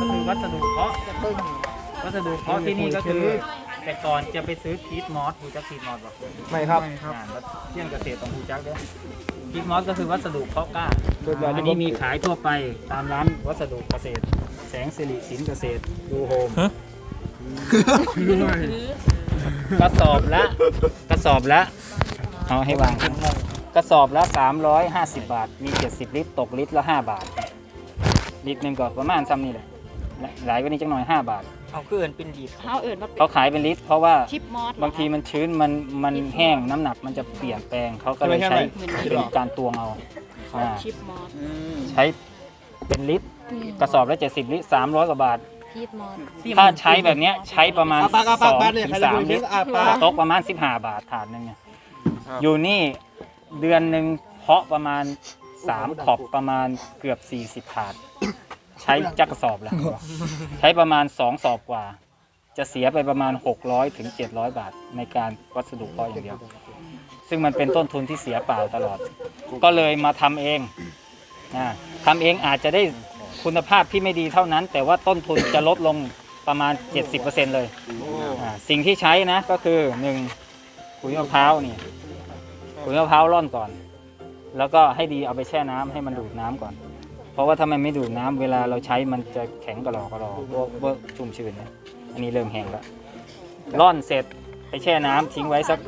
ก็คือวัสดุเพาะวัสดุเพาะที่นี่ก็คือ แต่ก่อนจะไปซื้อคีดมอสหูจักคีดมอสบอกไม่ครับงานวัดเที่ยงเกษตรของหูจักเด้อคีดมอสก็คือวัสดุเพาะกล้าส่วนใหญ่อันนี้มีขายทั่วไปตามร้านวัสดุเกษตร แสงสิริสินเกษตรดูโฮม กระสอบละกระสอบละเอาให้วางกระสอบละ 350 บาท มี 70 ลิตร ตกลิตรละ 5 บาท ลิตรหนึ่งก็ประมาณซ้ำนี่แหละ หลายกว่านี้จังหน่อย 5 บาท เอาคือเอินเป็นดีดเขาเอื่นมาเป็นเขาขายเป็นลิตร เพราะว่าชิปมอสบางทีมันชื้นมันมันแห้งน้ำหนักมันจะเปลี่ยนแปลงเขาก็เลยใช้เป็นการตวงเอาอ่าชิปมอสใช้เป็นลิตร กระสอบละ 70 ลิตร 300 กว่าบาท ชีปมอสถ้าใช้แบบเนี้ยใช้ประมาณอาปากอาปาก2บ้านเนี่ยถึใครงจะสามดูลิเช็ตครอาปากตกประมาณ 15 บาทถาดหนึงเนี่ยครับอยู่นี่เดือนหนึ่งเพาะประมาณ 3 ขอบประมาณเกือบ 40ถาด ใช้จักกระสอบละใช้ประมาณ 2 สอบกว่า จะเสียไปประมาณ 600ถึง700 บาท ในการวัสดุเพาะอย่างเดียว ซึ่งมันเป็นต้นทุนที่เสียเปล่าตลอด ก็เลยมาทำเองนะทำเองอาจจะได้ คุณภาพที่ไม่ดีเท่านั้น แต่ว่าต้นทุนจะลดลงประมาณ 70%เลยอ่าสิ่งที่ใช้นะก็คือ1ปุ๋ยมะพร้าวนี่ปุ๋ยมะพร้าวร่อนก่อน แล้วก็ให้ดีเอาไปแช่น้ำให้มันดูดน้ำก่อน เพราะว่าถ้ามันไม่ดูดน้ำเวลาเราใช้มันจะแข็งกระหลอกกระหลอพวกพวกชุ่มชื้นนี่ยอันนี้เริ่มแห้งแล้วร่อนเสร็จไปแช่น้ำทิ้งไว้สัก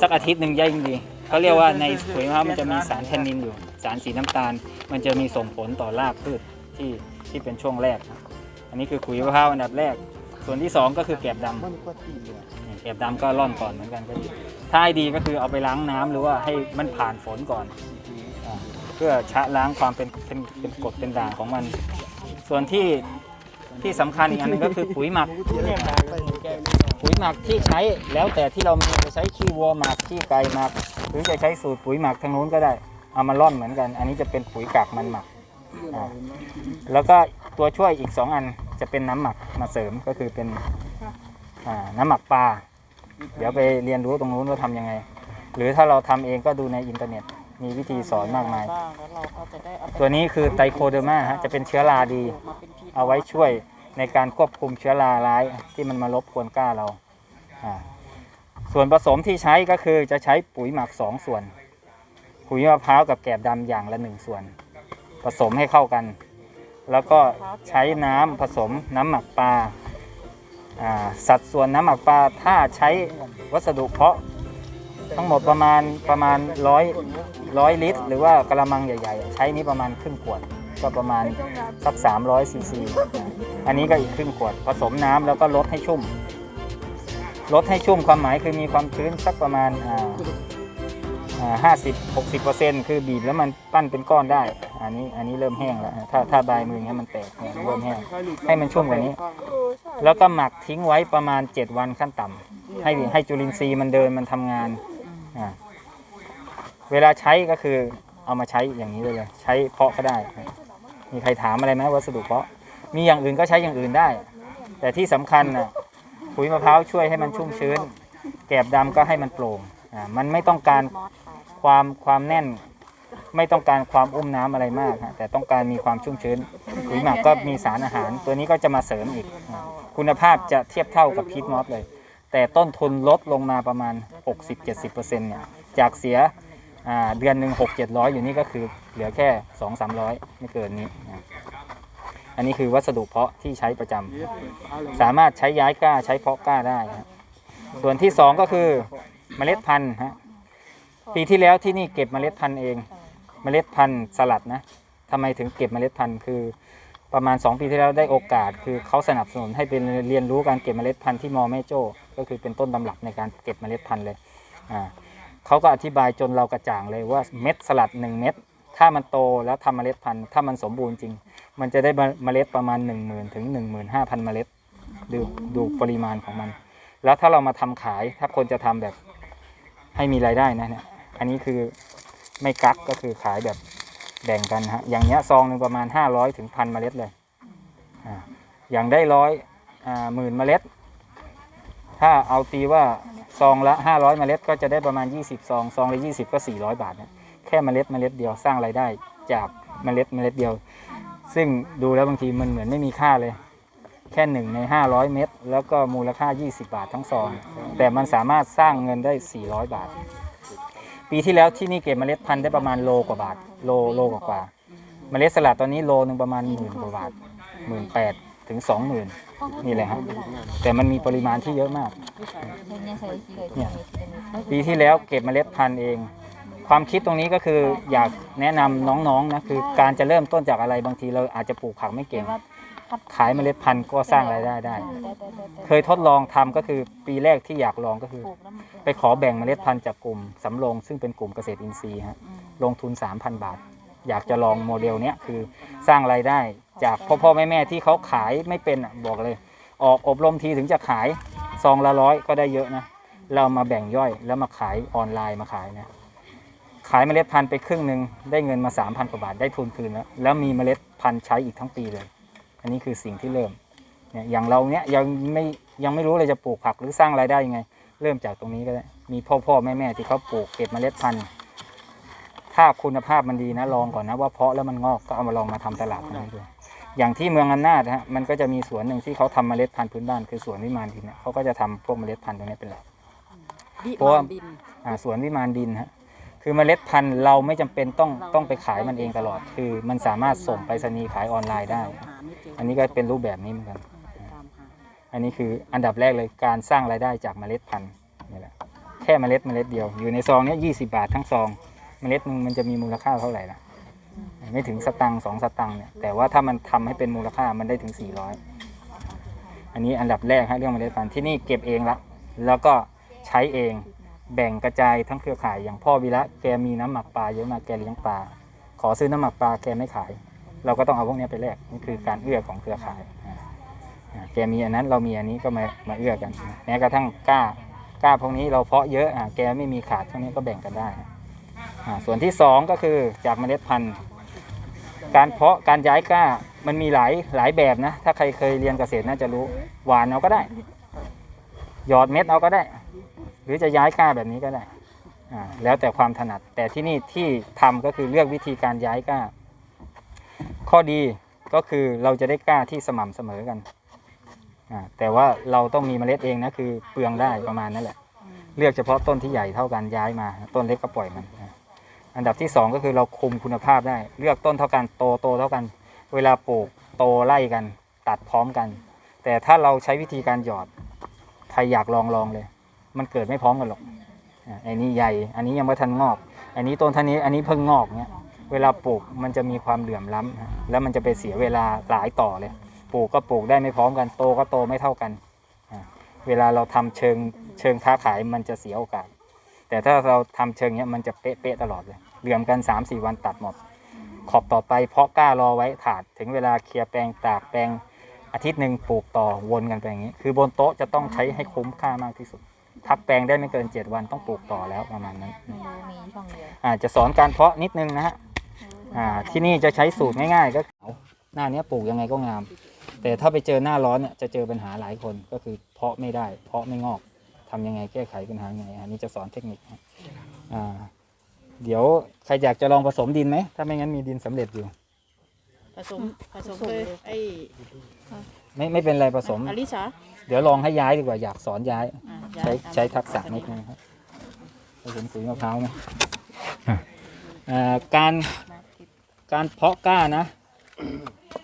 สักอาทิตย์หนึ่งยิ่งดีเขาเรียกว่าในปุ๋ยมะพร้าวมันจะมีสารแทนนินอยู่ สารสีน้ำตาล มันจะมีส่งผลต่อรากพืช ที่ที่เป็นช่วงแรกนะอันนี้คือขุยมะพร้าวอันดับแรก ส่วนที่สองก็คือแกบดำนี่แกบดำก็ร่อนก่อนเหมือนกันก็ดีถ้าให้ดีก็คือเอาไปล้างน้ำหรือว่าให้มันผ่านฝนก่อนอเพื่อชะล้างความเป็นเป็นเป็นกรดเป็นด่างของมัน ส่วนที่ที่สำคัญอีกอันหนึงก็คือปุ๋ยหมักปุ๋ยหมักที่ใช้แล้วแต่ที่เรามีจะใช้ขี้วัวหมักขี้ไก่หมัก หรือจะใช้สูตรปุ๋ยหมักทางนู้นก็ได้เอามาร่อนเหมือนกัน อันนี้จะเป็นปุ๋ยกากมันหมัก แล้วก็ตัวช่วยอีก 2 อันจะเป็นน้ำหมักมาเสริมก็คือเป็นอ่าน้ำหมักปลาเดี๋ยวไปเรียนรู้ตรงนู้นว่าทำยังไง หรือถ้าเราทำเองก็ดูในอินเทอร์เน็ต มีวิธีสอนมากมายบ้างแล้วเราก็จะได้เอาไปตัวนี้คือไตโคเดอร์มาฮะจะเป็นเชื้อราดีมาเป็นพีเอาไว้ช่วยในการควบคุมเชื้อราร้ายที่มันมารบกวนกล้าเราอ่าส่วนผสมที่ใช้ก็คือจะใช้ปุ๋ยหมัก 2 ส่วน ปุ๋ยมะพร้าวกับแกบดำอย่างละ 1 ส่วนผ สมให้เข้ากัน แล้วก็ใช้น้ำผสมน้ำหมักปลาสัดส่วนน้ำหมักปลาถ้าใช้วัสดุเพาะทั้งหมดประมาณประมาณร้อยร้อยลิตร หรือว่ากระมังใหญ่ ๆ ใช้นี้ประมาณครึ่งขวดก็ประมาณสัก300ซีซีอันนี้ก็อีกครึ่งขวด ผสมน้ำแล้วก็ลดให้ชุ่มลดให้ชุ่มความหมายคือมีความชื้นสักประมาณ ห้าสิบหกสิบเปอร์เซ็นต์คือบีบแล้วมันปั้นเป็นก้อนได้ อันนี้อันนี้เริ่มแห้งแล้วถ้าถ้าใบมืออย่างเงี้ยมันแตกเนี่ยเริ่มแห้งให้มันชุ่มกว่านี้ แล้วก็หมักทิ้งไว้ประมาณ7วันขั้นต่ำให้ให้จุลินทรีย์มันเดินมันทำงานอ่าเวลาใช้ก็คือเอามาใช้อย่างนี้เลยเลย ใช้เพาะก็ได้ มีใครถามอะไรไหมวัสดุเพาะ มีอย่างอื่นก็ใช้อย่างอื่นได้ แต่ที่สำคัญน่ะปุ๋ยมะพร้าวช่วยให้มันชุ่มชื้น แกบดำก็ให้มันโปร่งอ่ามันไม่ต้องการ ความความแน่น ไม่ต้องการความอุ้มน้ำอะไรมากฮะแต่ต้องการมีความชุ่มชื้นปุ๋ยหมักก็มีสารอาหาร ตัวนี้ก็จะมาเสริมอีกอ่าคุณภาพจะเทียบเท่ากับพีทมอสเลย แต่ต้นทุนลดลงมาประมาณ 60-70%เนี่ยจากเสียอ่าเดือนหนึ่งหกเจ็ดร้อยอยู่นี่ก็คือเหลือแค่สองสามร้อยไม่เกินนี้นะอันนี้คือวัสดุเพาะที่ใช้ประจำสามารถใช้ย้ายกล้าใช้เพาะกล้าได้ฮะส่วนที่สองก็คือเมล็ดพันธุ์ฮะ ปีที่แล้วที่นี่เก็บเมล็ดพันธุ์เอง เมล็ดพันธุ์สลัดนะทำไมถึงเก็บเมล็ดพันธุ์คือ ประมาณ 2 ปีที่แล้วได้โอกาส คือเขาสนับสนุนให้เป็นเรียนรู้การเก็บเมล็ดพันธุ์ที่มอแม่โจ้ก็คือเป็นต้นตำรับในการเก็บเมล็ดพันธุ์เลยอ่าเขาก็อธิบายจนเรากระจ่างเลยว่าเม็ดสลัด 1 เม็ดถ้ามันโตแล้วทำเมล็ดพันธุ์ถ้ามันสมบูรณ์จริง มันจะได้เมล็ดประมาณ 1 0,000ถึง15,000เมล็ดดูดูปริมาณของมัน แล้วถ้าเรามาทำขายถ้าคนจะทำแบบให้มีรายได้นะเนี่ย อันนี้คือไม่กักก็คือขายแบบแบ่งกันฮะ อย่างเงี้ยซองหนึ่งประมาณ 500ถึงพันเมล็ดเลยออย่างได้ร้อยหมื่นเมล็ด ถ้าเอาตีว่าซองละ 500เมล็ดก็จะได้ประมาณ 20 ซอง ซองละ20 ก็ 400 บาทนะแค่เมล็ดเมล็ดเดียวสร้างรายได้จากเมล็ดเมล็ดเดียว ซึ่งดูแล้วบางทีมันเหมือนไม่มีค่าเลย แค่หนึ่งใน 500 เม็ดแล้วก็มูลค่า 20 บาททั้งซอง แต่มันสามารถสร้างเงินได้ 400 บาท ปีที่แล้วที่นี่เก็บเมล็ดพันธุ์ได้ประมาณโลกว่าบาท โลโลกว่าเมล็ดสลัดตอนนี้โลหนึ่งประมาณหมื่นกว่าบาทหมื่นแปดถึงสองหมื่นนี่แหละครับแต่มันมีปริมาณที่เยอะมากเนี่ยปีที่แล้วเก็บเมล็ดพันธุ์เอง ความคิดตรงนี้ก็คืออยากแนะนำน้องๆนะคือการจะเริ่มต้นจากอะไรบางทีเราอาจจะปลูกผักไม่เก่ง ขายเมล็ดพันธุ์ก็สร้างรายได้ได้ เคยทดลองทำก็คือปีแรกที่อยากลองก็คือ ไปขอแบ่งเมล็ดพันธุ์จากกลุ่มสำโรงซึ่งเป็นกลุ่มเกษตรอินทรีย์ฮะลงทุน 3,000 บาท อยากจะลองโมเดลเนี้ยคือสร้างรายได้จากพ่อพ่อแม่แม่ที่เขาขายไม่เป็นอะบอกเลย ออกอบรมทีถึงจะขายซองละร้อยก็ได้เยอะนะ เรามาแบ่งย่อยแล้วมาขายออนไลน์มาขายนะขายเมล็ดพันธุ์ไปครึ่งหนึ่งได้เงินมา 3,000กว่าบาทได้ทุนคืนแล้วแล้วมีเมล็ดพันธุ์ใช้อีกทั้งปีเลย อันนี้คือสิ่งที่เริ่มเนี่ยอย่างเราเนี้ยยังไม่ยังไม่รู้เลยจะปลูกผักหรือสร้างรายได้ยังไง เริ่มจากตรงนี้ก็ได้มีพ่อพ่อแม่แม่ที่เขาปลูกเก็บเมล็ดพันธุ์ถ้าคุณภาพมันดีนะลองก่อนนะว่าเพาะแล้วมันงอกก็เอามาลองมาทำตลาดตรงนี้ดูอย่างที่เมืองอำนาจนะฮะมันก็จะมีสวนหนึ่งที่เขาทำเมล็ดพันธุ์พื้นบ้านคือสวนวิมานดินเนี่ยเขาก็จะทำพวกเมล็ดพันธุ์ตรงนี้เป็นหลักวิเพราะว่ามานดินอ่าสวนวิมานดินฮะคือเมล็ดพันธุ์เราไม่จำเป็นต้องต้องไปขายมันเองตลอด คือมันสามารถส่งไปรษณีย์ขายออนไลน์ได้หา ไม่เจออันนี้ก็เป็นรูปแบบนี้เหมือนกัน ตามหาอันนี้คืออันดับแรกเลยการสร้างรายได้จากเมล็ดพันธุ์นี่แหละแค่เมล็ดเมล็ดเดียว อยู่ในซองเนี้ยี่สิบาททั้งซองเมล็ดหนึงมันจะมีมูลค่าเท่าไหร่ล่ะไม่ถึงสตังค์สองสตังค์เนี่ยแต่ว่าถ้ามันทำให้เป็นมูลค่ามันได้ถึง 400 อันนี้อันดับแรกฮะเรื่องเมล็ดพันธุ์ที่นี่เก็บเองละแล้วก็ใช้เองแบ่งกระจายทั้งเครือข่ายอย่างพ่อวีระแกมีน้ำหมักปลาเยอะมากแกเลี้ยงปลาขอซื้อน้ำหมักปลาแกไม่ขาย เราก็ต้องเอาพวกนี้ไปแลกนี่คือการเอื้อของเครือข่ายแกมีอันนั้นเรามีอันนี้ก็มามาเอื้อกันแม้กระทั่งกล้ากล้าพวกนี้เราเพาะเยอะอะแกไม่มีขาดพวกนี้ก็แบ่งกันได้อ่าส่วนที่สองก็คือจากเมล็ดพันธุ์ การเพาะการย้ายกล้ามันมีหลายหลายแบบนะ ถ้าใครเคยเรียนเกษตรน่าจะรู้หวานเอาก็ได้ หยอดเม็ดเอาก็ได้ หรือจะย้ายกล้าแบบนี้ก็ได้แล้วแต่ความถนัด แต่ที่นี่ที่ทำก็คือเลือกวิธีการย้ายกล้า ข้อดีก็คือเราจะได้กล้าที่สม่ำเสมอกันแต่ว่าเราต้องมีเมล็ดเองนะคือเปลืองได้ประมาณนั้นแหละ เลือกเฉพาะต้นที่ใหญ่เท่ากันย้ายมา ต้นเล็กก็ปล่อยมัน อันดับที่สองก็คือเราคุมคุณภาพได้ เลือกต้นเท่ากันโตโตเท่ากัน เวลาปลูกโตไล่กัน ตัดพร้อมกัน แต่ถ้าเราใช้วิธีการหยอดใครอยากลองลองเลย มันเกิดไม่พร้อมกันหรอกอะไอ้นี่ใหญ่ อันนี้ยังไม่ทันงอก อันนี้ต้นท่านี้อันนี้เพิ่งงอกเนี้ย เวลาปลูกมันจะมีความเหลื่อมล้ำฮะแล้วมันจะไปเสียเวลาหลายต่อเลย ปลูกก็ปลูกได้ไม่พร้อมกันโตก็โตไม่เท่ากันอะเวลาเราทำเชิงเชิงค้าขายมันจะเสียโอกาส แต่ถ้าเราทำเชิงเนี้ยมันจะเป๊ะๆตลอดเลย เหลื่อมกัน3 4 วันตัดหมด ขอบต่อไปเพาะกล้ารอไว้ถาด ถึงเวลาเคลียร์แปลงตากแปลงอาทิตย์หนึ่งปลูกต่อวนกันไปอย่างนี้ คือบนโต๊ะจะต้องใช้ให้คุ้มค่ามากที่สุดทักแปลงได้ไม่เกิน 7 วันต้องปลูกต่อแล้วประมาณนั้นไม่รู้มีช่องเดียวอาจจะสอนการเพาะนิดนึงนะฮะ อ่าที่นี่จะใช้สูตรง่ายๆ ก็หน้าเนี้ยปลูกยังไงก็งาม แต่ถ้าไปเจอหน้าร้อนเนี่ยจะเจอปัญหาหลายคนก็คือเพาะไม่ได้ เพาะไม่งอกทำยังไงแก้ไขปัญหายังไงอันนี้จะสอนเทคนิคฮะอ่าเดี๋ยวใครอยากจะลองผสมดินไหมถ้าไม่งั้นมีดินสำเร็จอยู่ผสมผสม เลยไอ้ไม่ไม่เป็นไรผสม อลิสาเดี๋ยวลองให้ย้ายดีกว่าอยากสอนย้าย อะใช้ย้ายใช้ทักษะนิดนึงครับผสมปุ๋ยมะพร้าวไหมอ่าการ การเพาะกล้านะ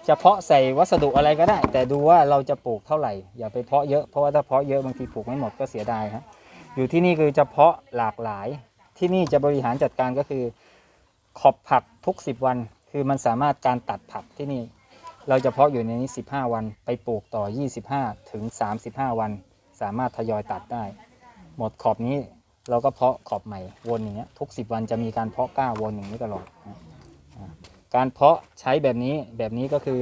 จะเพาะใส่วัสดุอะไรก็ได้ แต่ดูว่าเราจะปลูกเท่าไหร่อย่าไปเพาะเยอะเพราะว่าถ้าเพาะเยอะบางทีปลูกไม่หมดก็เสียดายครับอยู่ที่นี่คือจะเพาะหลากหลาย ที่นี่จะบริหารจัดการก็คือ ขอบผักทุก 10 วัน คือมันสามารถการตัดผักที่นี่ เราจะเพาะอยู่ในนี้ 15 วัน ไปปลูกต่อ 25 ถึง 35 วัน สามารถทยอยตัดได้ หมดขอบนี้เราก็เพาะขอบใหม่วนอย่างเงี้ยทุก 10 วันจะมีการเพาะกล้าวนอย่างนี้ตลอดนะ การเพาะใช้แบบนี้แบบนี้ก็คือ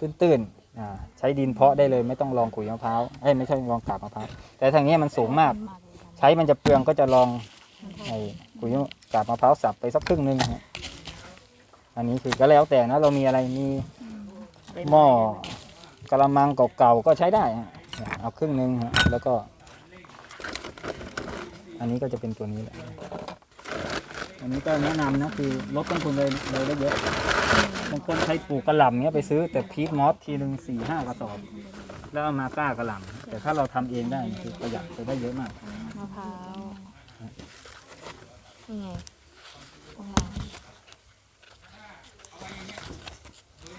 ตื้นๆใช้ดินเพาะได้เลยไม่ต้องลองขุยมะพร้าวเอ้ยไม่ใช่ลองกาบมะพร้าวแต่ทางนี้มันสูงมาก ใช้มันจะเปลืองก็จะลองไอ้ขุยกาบมะพร้าวสับไปสักครึ่งหนึงอันนี้คือก็แล้วแต่นะเรามีอะไรมีหม้อกระมังเก่าๆก็ใช้ได้เอาครึ่งหนึ่งแล้วก็ อันนี้ก็จะเป็นตัวนี้แหละ อันนี้ก็แนะนำนะคือลดต้นทุนเลยเลยได้เยอะบางคนใช้ปลูกกระหล่ำเนี้ยไปซื้อแต่พีทมอสทีหนึ่งสี่ห้ากระสอบ แล้วเอามากล้ากระหล่ำแต่ถ้าเราทำเองได้คือประหยัดไปได้เยอะมาก มะพร้าวนี่ไงตรงนั้น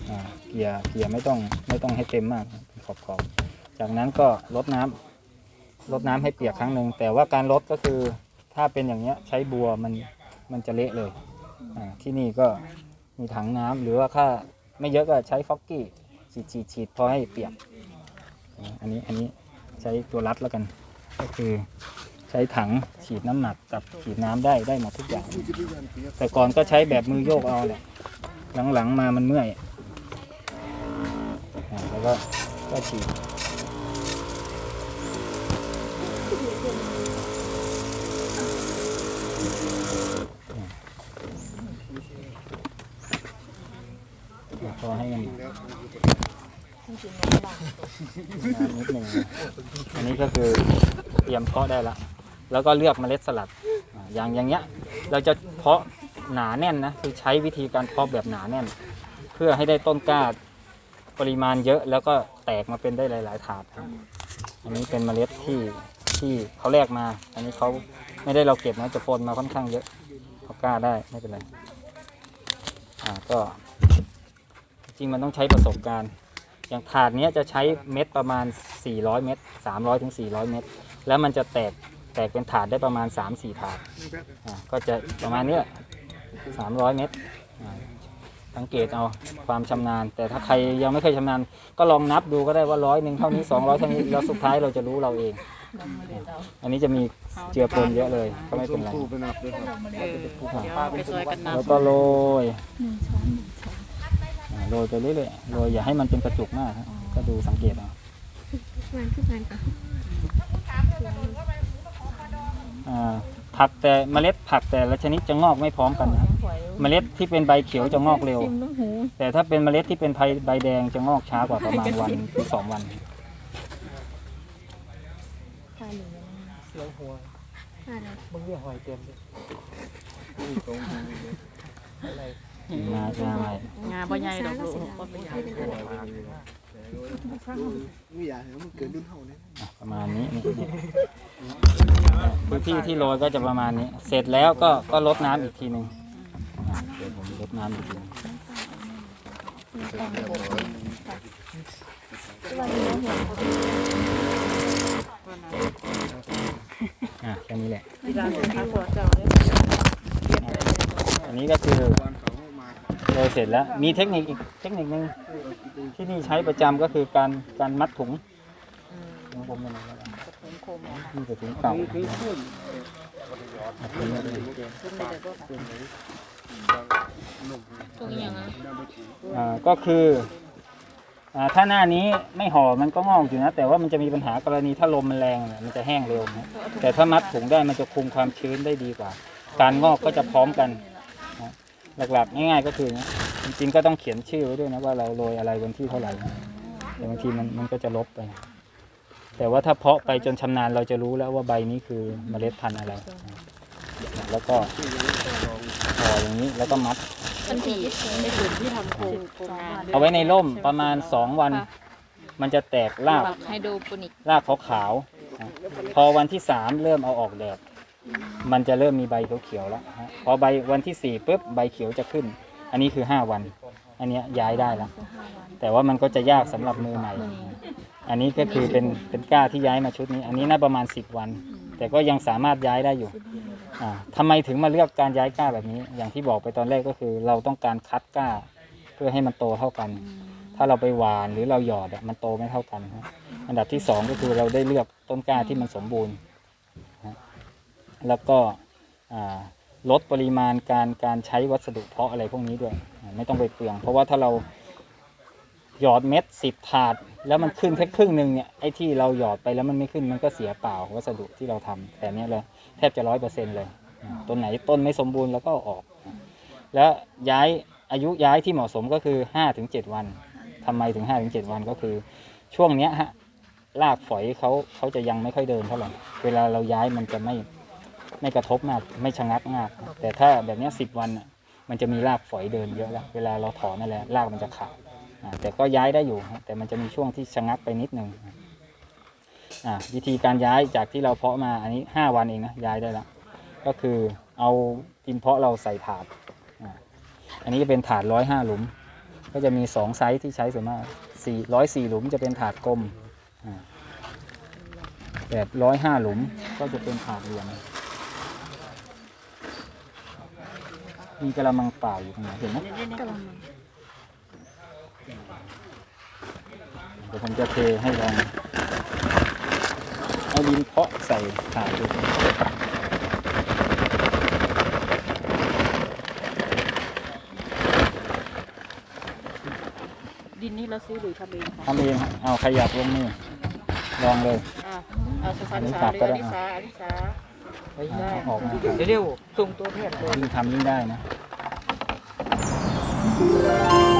อ่าเกลี่ยเกลี่ยไม่ต้องไม่ต้องให้เต็มมากขอบขอบๆจากนั้นก็ลดน้ำลดน้ำให้เปียกครั้งหนึ่งแต่ว่าการลดก็คือถ้าเป็นอย่างเงี้ยใช้บัวมัน มันจะเละเลยอ่าที่นี่ก็มีถังน้ำหรือว่าถ้าไม่เยอะก็ใช้ฟอกกี้ฉีดฉีดฉีดพอให้เปียกอ่าอันนี้อันนี้ใช้ตัวรัดแล้วกัน ก็คือใช้ถังฉีดน้ำหนักกับฉีดน้ำได้ได้หมดทุกอย่าง แต่ก่อนก็ใช้แบบมือโยกเอาแหละหลังๆมามันเมื่อยอ่าแล้วก็ก็ฉีดพอให้มัน ต้องกิน นิดหนึ่งนะอันนี้ก็คือเตรียมเพาะได้ละ แล้วก็เลือกเมล็ดสลัดอ่าอย่างอย่างเงี้ย เราจะเพาะหนาแน่นนะคือใช้วิธีการเพาะแบบหนาแน่น เพื่อให้ได้ต้นกล้าปริมาณเยอะแล้วก็แตกมาเป็นได้หลาย ๆ ถาดครับอันนี้เป็นเมล็ดที่ที่เขาแลกมา อันนี้เขาไม่ได้เราเก็บนะจะปนมาค่อนข้างเยอะเขากล้าได้ไม่เป็นไรอ่าก็ จริงๆมันต้องใช้ประสบการณ์ อย่างถาดเนี้ยจะใช้เม็ดประมาณ 400 เม็ด300ถึง400 เม็ดแล้วมันจะแตกแตกเป็นถาดได้ประมาณ 3-4 ถาดอ่าก็จะประมาณเนี้ย300 เม็ดอ่าสังเกตเอาความชำนาญ แต่ถ้าใครยังไม่เคยชำนาญก็ลองนับดูก็ได้ว่าร้อยหนึ่งเท่านี้ 200เท่านี้แล้วสุดท้ายเราจะรู้เราเองอันนี้จะมีเจือปนเยอะเลยก็ไม่เป็นไรเออเดี๋ยวไปซอยกันนะแล้วก็โรยอ่า โรยไปเรื่อยๆโรยอย่าให้มันเป็นกระจุกมากครับก็ดูสังเกตเอาอ่าผักแต่เมล็ดผักแต่ละชนิดจะงอกไม่พร้อมกันนะหวยเมล็ดที่เป็นใบเขียวจะงอกเร็วซิมน้ำหูแต่ถ้าเป็นเมล็ดที่เป็นใบใบแดงจะงอกช้ากว่าประมาณวันหรือสองวันข้าหนึ่งยังไงเสียงหัวมึงเรียกหอยเต็มเลยอะไร มาจะอะไรงาบ่ใหญ่ดอกลูกบ่เป็นหยังไม่อยากเห็นมันเกิดรุ่นเท่านี้อะประมาณนี้นี่นี่พื้นที่ที่โรยก็จะประมาณนี้ เสร็จแล้วก็ก็ลดน้ำอีกทีหนึ่งอะเดี๋ยวผมลดน้ำอีกทีหนึ่งวันนี้หัวอะแค่นี้แหละ ที่ร้านเป็นข้าวเจ้าเด้ออันนี้ก็คือ โรยเสร็จแล้ว มีเทคนิคอีกเทคนิคหนึ่งที่นี่ใช้ประจำก็คือการการมัดถุงถุงผมยังไงแล้วกันถุงโคมนี่คือถุงเก่าคือพุ่นมัดถุงไว้เลยขึ้นไปเลยบ่ค่ะถุงอย่างนั้นอ่าก็คืออ่าถ้าหน้านี้ไม่ห่อมันก็งอกอยู่นะ แต่ว่ามันจะมีปัญหากรณีถ้าลมมันแรงเนี่ยมันจะแห้งเร็วนะแต่ถ้ามัดถุงได้มันจะคุมความชื้นได้ดีกว่า การงอกก็จะพร้อมกันนะ หลักๆ ง่ายๆก็คือนะจริงๆก็ต้องเขียนชื่อไว้ด้วยนะว่าเราโรยอะไรวันที่เท่าไหร่นะแต่บางทีมันมันก็จะลบไป แต่ว่าถ้าเพาะไปจนชำนาญเราจะรู้แล้วว่าใบนี้คือเมล็ดพันธุ์อะไรนะแล้วก็ห่ออย่างนี้แล้วก็มัดทันทีไอ้กลุ่มที่ทำโครงโครงงานเอาไว้ในร่มประมาณ 2 วัน มันจะแตกรากไฮโดรโปนิก รากขาวๆนะพอวันที่ 3 เริ่มเอาออกแดด มันจะเริ่มมีใบเขียวๆแล้วฮะพอใบวันที่4ปุ๊บใบเขียวจะขึ้น อันนี้คือ5วัน อันเนี้ยย้ายได้แล้ว แต่ว่ามันก็จะยากสำหรับมือใหม่ อันนี้ก็คือเป็นเป็นกล้าที่ย้ายมาชุดนี้ อันนี้น่าประมาณ10วัน แต่ก็ยังสามารถย้ายได้อยู่อ่าทำไมถึงมาเลือกการย้ายกล้าแบบนี้ อย่างที่บอกไปตอนแรกก็คือ เราต้องการคัดกล้า เพื่อให้มันโตเท่ากัน ถ้าเราไปหวานหรือเราหยอดอะมันโตไม่เท่ากันนะอันดับที่สองก็คือเราได้เลือกต้นกล้าที่มันสมบูรณ์ แล้วก็ลดปริมาณการการใช้วัสดุเพาะอะไรพวกนี้ด้วย ไม่ต้องไปเปลือง เพราะว่าถ้าเราหยอดเม็ดสิบถาด แล้วมันขึ้นแค่ครึ่งหนึ่งเนี่ยไอ้ที่เราหยอดไปแล้วมันไม่ขึ้นมันก็เสียเปล่าวัสดุที่เราทำแต่เนี้ยเลยแทบจะร้อยเปอร์เซ็นต์เลยต้นไหนต้นไม่สมบูรณ์แล้วก็อออกแล้วย้ายอายุย้ายที่เหมาะสมก็คือห้าถึงเจ็ดวันทำไมถึงห้าถึงเจ็ดวันก็คือ ช่วงเนี้ยฮะรากฝอยเขาเขาจะยังไม่ค่อยเดินเท่าไหร่เวลาเราย้ายมันจะไม่ ไม่กระทบมากไม่ชะงักมาก แต่ถ้าแบบนี้สิบวันมันจะมีรากฝอยเดินเยอะแล้ว เวลาเราถอนนั่นแหละรากมันจะขาดแต่ก็ย้ายได้อยู่ แต่มันจะมีช่วงที่ชะงักไปนิดนึงอ่าวิธีการย้ายจากที่เราเพาะมาอันนี้ห้าวันเองนะย้ายได้แล้วก็คือเอาดินเพาะเราใส่ถาดอันนี้จะเป็นถาดร้อยห้าหลุม ก็จะมีสองไซส์ที่ใช้ส่วนมากสี่ร้อยสี่หลุมจะเป็นถาดกลมแบบร้อยห้าหลุมก็จะเป็นถาดเหลี่ยม มีกระมังเปล่าอยู่ตรงไหนเห็นไหมกำลังมาเดี๋ยวผมจะเทให้ลองเอาดินเพาะใส่ถาดดูดินนี่เราซื้อหรือทำเองคะทำเองฮะเอาขยับลงมือลองเลยอ่าเอาสุพรรณอันนี้ษาตัดหรือก็อได้ลิสาอลิสาเอาออกมาเร็วๆส่งตัวแทนเลยยิ่งทำยิ่งได้นะ Música